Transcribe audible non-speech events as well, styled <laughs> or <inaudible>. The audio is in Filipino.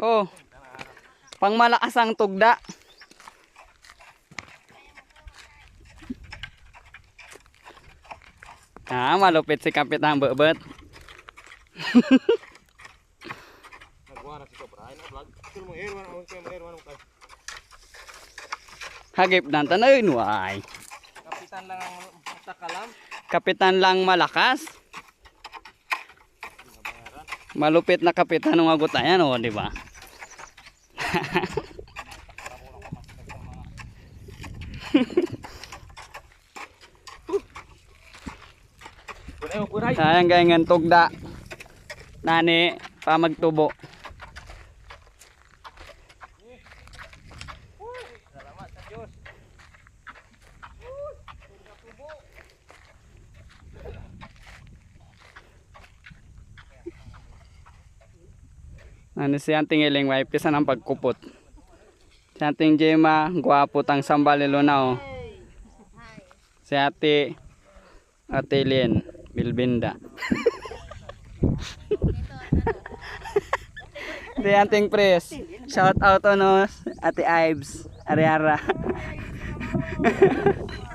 Oh. Pang malakas ang tugda. Ah, malupit si Kapitan Bebet. Cobra. <laughs> Ay na. Hagip tanaw nuay. Kapitan lang ang takalam. Kapitan lang malakas. Malupit na kapitan ng agutayan, oh, di ba? Sayang ganyan tugda. Nani, pa Ano si Anting Iling, may pisa ng pagkupot. Si Anting Jema, gwapo tang sambalilo na oh. Si Ate, Ate Lien, Bilbinda. <laughs> Di Anting Pres, shout out ano, Ate Ives, Ariara. <laughs>